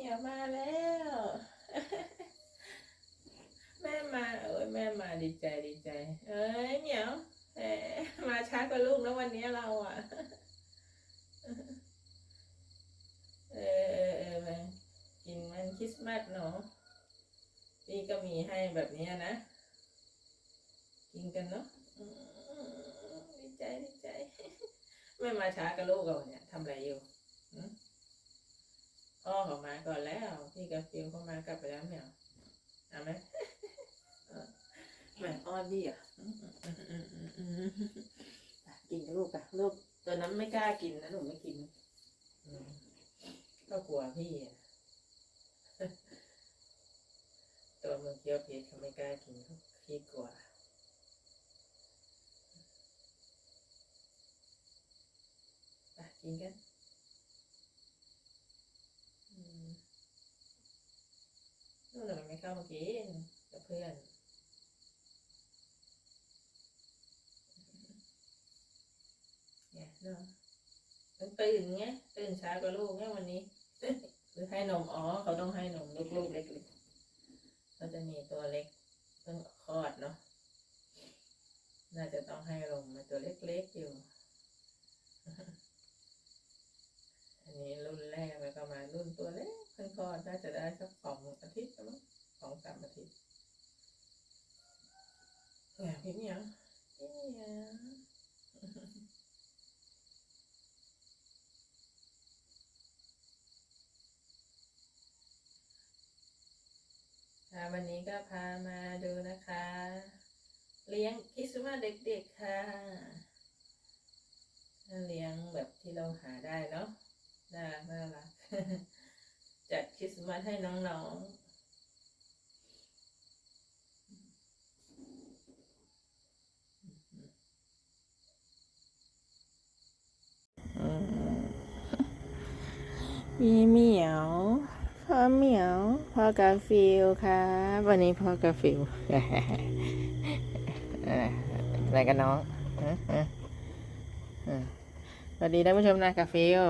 มียวมาแล้ว แม่มาเอ้ยแม่มาดีใจดีใจ เอ้ยเหมียวมาช้ากว่าลูกแล้ววันนี้เราอะ เออเออเออกินมันคริสต์มาสเนาะพี่ก็มีให้แบบนี้นะ กินกันเนาะดีใจดีใจแม่มาช้ากับลูกเราเนี่ยทำอะไรอยู่ พ่อเขามาก่อนแล้ว พี่กับฟิวเขามากลับไปแล้วเหมียวเอาไหมเออแม่อ้อนพี่อะอืมอืมอืมอืมอืมอืมอะกินกับลูกอะลูกตัวนั้นไม่กล้ากินนะหนูไม่กินอืมก็กลัวพี่อะตัวมึงเคี้ยวเพชรเขาไม่กล้ากินเขาพี่กลัวไปกินกันอืม นู่นน่ะมันไม่เข้ากินกับเพื่อนเนี่ยเนาะมันตื่นไงตื่นช้ากว่าลูกไงวันนี้หรือให้นมอ๋อเขาต้องให้นมลูกๆเล็กๆเขาจะมีตัวเล็กเพิ่งคลอดเนาะน่าจะต้องให้นมมาตัวเล็กๆอยู่ อันนี้รุ่นแรกแล้วก็มารุ่นตัวเล็กเพิ่งคลอดน่าจะได้สักสองอาทิตย์แล้วมั้ง สองสามอาทิตย์แหมพี่เหมียวพี่เหมียวค่ะวันนี้ก็พามาดูนะคะ เลี้ยงคริสต์มาสเด็กๆค่ะเลี้ยงแบบที่เราหาได้เนาะน่ารักน่ารักจัดคริสต์มาสให้น้องๆ พี่เหมียวพ่อเหมียวพ่อกาฟิลค่ะวันนี้พ่อกาฟิลอะไรกันน้องสวัสดีท่านผู้ชมนะกาฟิล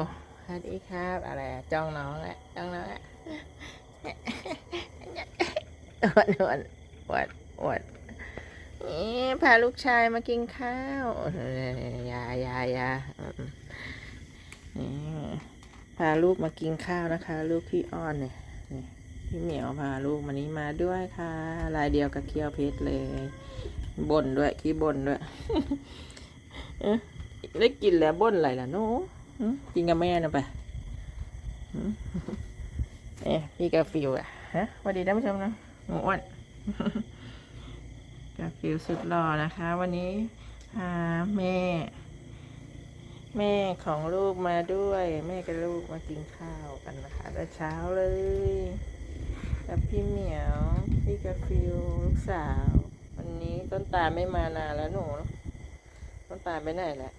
สวัสดีครับ อะไรจ้องน้องแหละจ้องน้องแหละอวดอวดอวดอวดนี่พาลูกชายมากินข้าวยายายาอืมนี่ พาลูกมากินข้าวนะคะ ลูกพี่อ้อนเนี่ยพี่เหมียวพาลูกมานี้มาด้วยค่ะ ลายเดียวกับเคียวเพชรเลยบ่นด้วยขี้บ่นด้วยเอ๊ะได้กินแล้วบ่นอะไรล่ะหนูหึกินกับแม่นะไปเอ๊ะพี่กาฟิวอะฮะสวัสดีท่านผู้ชมนะหมูอ้วนกาฟิวสุดหล่อนะคะ วันนี้พาแม่ แม่ของลูกมาด้วย แม่กับลูกมากินข้าวกันนะคะแต่เช้าเลยกับพี่เหมียวพี่กาฟิวลูกสาว วันนี้ต้นตาไม่มานานแล้วหนูต้นตาไปไหนแหละ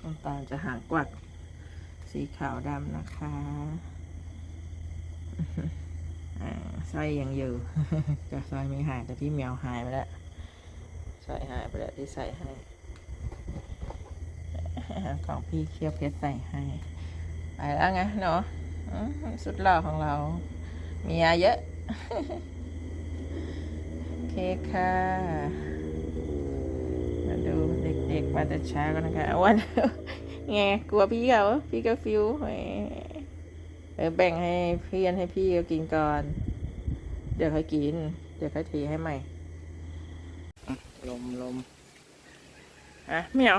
ต้นตาจะหางกวัก สีขาวดำนะคะอ่าสร้อยยังอยู่ก็สร้อยไม่หายแต่พี่เหมียวหายไปแล้วสร้อยหายไปแล้วที่ใส่ให้ ของพี่เคี้ยวเพชรใส่ให้ ไปแล้วไงเนาะอืมสุดหล่อของเรามียาเยอะ โอเคค่ะ มาดูเด็กๆ มาแต่เช้ากันนะคะวันไงกลัวพี่เขา พี่ก็ฟิวแหมเออแบ่งให้เพื่อนให้พี่เขากินก่อน เดี๋ยวค่อยกิน เดี๋ยวค่อยทีให้ใหม่อะลมลมอะเหมียว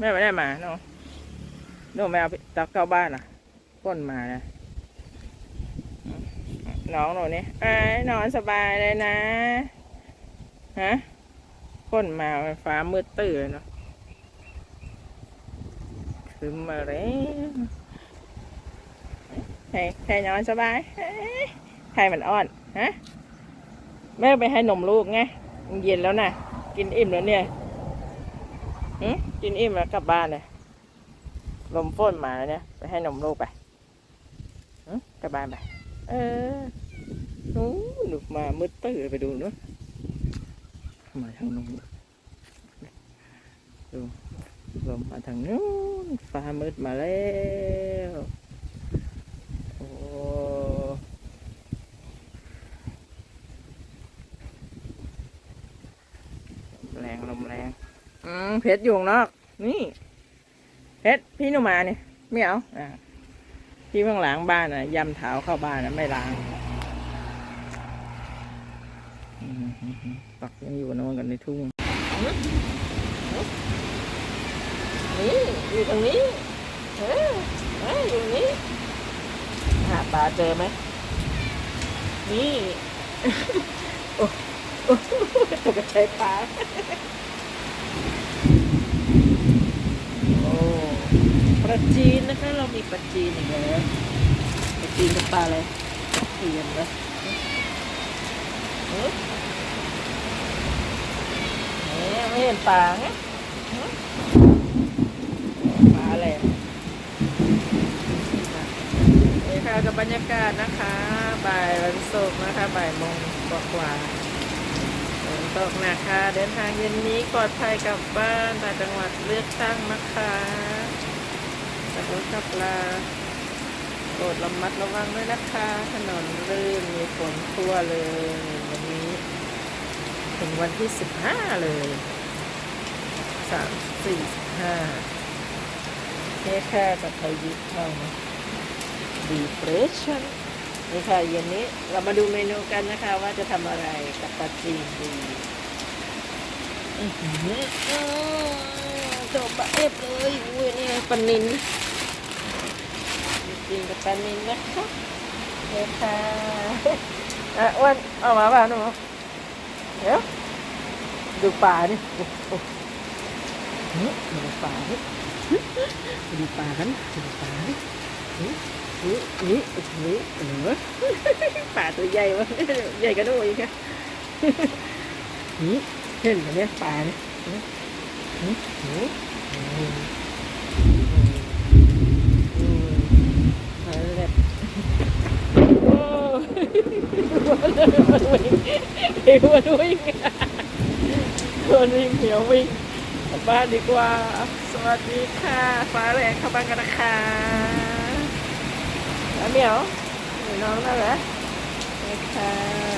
แม่ไม่ได้มาเนาะหนูแมวตักเข้าบ้านอะก้นมานะน้องหนูนี่ไอ้นอนสบายเลยนะ ฮะก้นมาฟ้ามืดตื่นเนาะคืมมาแล้ให้ให้นอนสบายเฮ้ยใครมันอ้อน ฮะ แม่ไปให้นมลูกไง เย็นแล้วนะ กินอิ่มแล้วเนี่ย หืมกินอิ่มแล้วกลับบ้านเลยลมฝนมาแล้วเนี่ยไปให้นมลูกไปหืมกลับบ้านไป เออนู้นลูกมามืดตื่นไปดูเนาะมาทางนู้นดูลมมาทางนู้นฟ้ามืดมาแล้ว โอ้ อืม เพชรอยู่ข้างนอก นี่ เพชรพี่หนูมาเนี่ยไม่เอาอ่าพี่เพิ่งล้างบ้านอะยำเท้าเข้าบ้านอะไม่ล้างปักยังอยู่นอนกันในทุ่งนี่อยู่ตรงนี้เออเอยู่นี่หาปลาเจอไหมนี่ โอ้โอ้ตกใจปลา โอ้ป ลาจีนนะคะ เรามีปลาจีนอีกแล้วปลาจีนกับปลาอะไรปลาเทียนนะเอ๊ะเอ๊ะไม่เห็นปลาไงปลาอะไรอะนี่ค่ะกับบรรยากาศนะคะ บ่ายวันศุกร์นะคะ บ่ายโมงกว่าๆฝนตกนะคะเดินทางเย็นนี้ปลอดภัยกลับบ้านต่างจังหวัดเลือกตั้งนะคะ ขับรถขับลาโปรดระมัดระวังด้วยนะคะ ถนนลื่นมีฝนทั่วเลยวันนี้ ถึงวันที่สิบห้าเลยสามสี่สิบห้าแค่แค่กับพายุเข้ามา depression นี่ค่ะเย็นนี้เรามาดูเมนูกันนะคะ ว่าจะทำอะไรกับปลาจีนดีอื้อหืออื้จบะเอฟเลยอุ้ยนี่ปลานิน จริงกับแปลานินนะคะเดี๋ยวค่ะอะอ้วนเอามาเปล่าหนูเดี๋ยวดูปลานี่ดูปลานี่ดูปลากันดูปลานี่นี่นี่นี่เหรอป่าตัวใหญ่วะใหญ่กระโดดอีกอะนี่เห็นไหมเนี่ยป่าเนี่ยนี่นี่นี่มาแล้วโอ้ มันวิ่งเดี๋ยวมันวิ่งคนวิ่งเหมียววิ่งกลับบ้านดีกว่า สวัสดีค่ะ ฟ้าแรงเข้าบ้านกันนะคะแล้วเหมียวหนูน้องนั่นแหละนี่ค่ะ